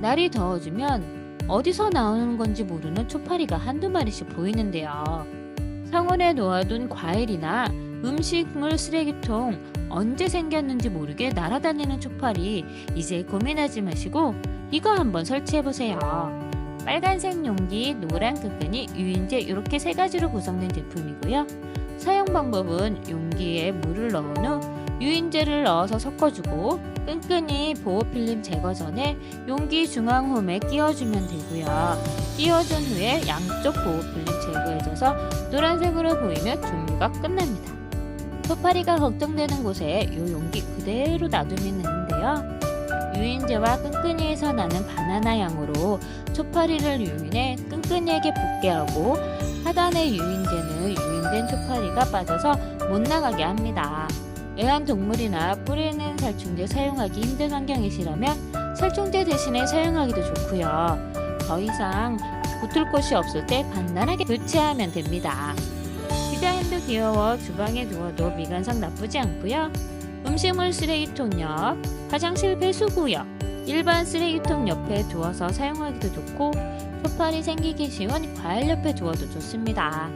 날이 더워지면 어디서 나오는 건지 모르는 초파리가 한두 마리씩 보이는데요. 상온에 놓아둔 과일이나 음식물 쓰레기통 언제 생겼는지 모르게 날아다니는 초파리 이제 고민하지 마시고 이거 한번 설치해 보세요. 빨간색 용기, 노란 끈끈이, 유인제 이렇게 세 가지로 구성된 제품이고요. 사용 방법은 용기에 물을 넣은 후 유인제를 넣어서 섞어주고 끈끈이 보호 필름 제거 전에 용기 중앙 홈에 끼워주면 되고요. 끼워준 후에 양쪽 보호 필름 제거해줘서 노란색으로 보이면 준비가 끝납니다. 소파리가 걱정되는 곳에 이 용기 그대로 놔두면 되는데요. 유인제와 끈끈이에서 나는 바나나 향으로 초파리를 유인해 끈끈이에게 붙게 하고 하단의 유인제는 유인된 초파리가 빠져서 못 나가게 합니다. 애완동물이나 뿌리 있는 살충제 사용하기 힘든 환경이시라면 살충제 대신에 사용하기도 좋고요. 더 이상 붙을 곳이 없을 때 간단하게 교체하면 됩니다. 디자인도 귀여워 주방에 두어도 미관상 나쁘지 않고요. 음식물 쓰레기통 옆, 화장실 배수구 옆, 일반 쓰레기통 옆에 두어서 사용하기도 좋고 초파리 생기기 쉬운 과일 옆에 두어도 좋습니다.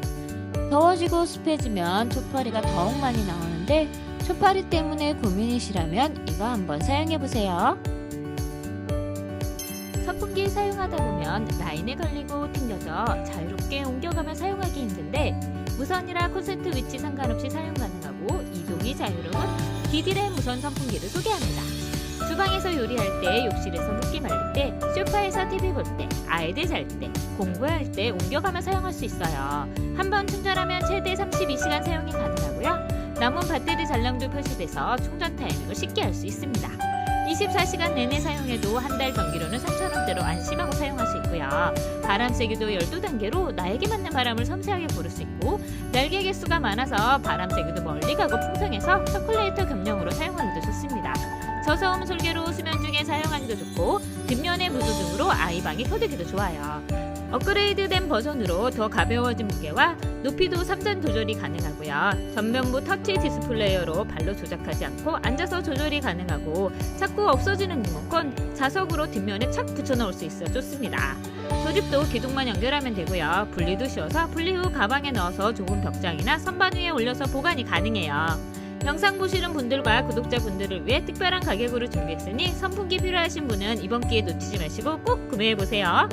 더워지고 습해지면 초파리가 더욱 많이 나오는데 초파리 때문에 고민이시라면 이거 한번 사용해 보세요. 선풍기 사용하다 보면 라인에 걸리고 튕겨져 자유롭게 옮겨가며 사용하기 힘든데 무선이라 콘센트 위치 상관없이 사용 가능하고 이동이 자유로운 디딜의 무선 선풍기를 소개합니다. 주방에서 요리할 때, 욕실에서 TV 볼 때, 아이들 잘 때, 공부할 때 옮겨가며 사용할 수 있어요. 한 번 충전하면 최대 32시간 사용이 가능하고요. 남은 배터리 잔량도 표시돼서 충전 타이밍을 쉽게 할 수 있습니다. 24시간 내내 사용해도 한 달 전기료는 3,000원대로 안심하고 사용할 수 있고요. 바람 세기도 12단계로 나에게 맞는 바람을 섬세하게 고를 수 있고 날개 개수가 많아서 바람 세기도 멀리 가고 풍성해서 서큘레이터 겸용으로 사용하기도 좋습니다. 저소음 설계로 사용하기도 좋고 뒷면에 무드 등으로 아이방에 켜두기도 좋아요. 업그레이드된 버전으로 더 가벼워진 무게와 높이도 3단 조절이 가능하고요. 전면부 터치 디스플레이어로 발로 조작하지 않고 앉아서 조절이 가능하고 자꾸 없어지는 리모컨 자석으로 뒷면에 착 붙여넣을 수 있어 좋습니다. 조립도 기둥만 연결하면 되고요. 분리도 쉬워서 분리 후 가방에 넣어서 좁은 벽장이나 선반 위에 올려서 보관이 가능해요. 영상 보시는 분들과 구독자분들을 위해 특별한 가격으로 준비했으니 선풍기 필요하신 분은 이번 기회 놓치지 마시고 꼭 구매해보세요.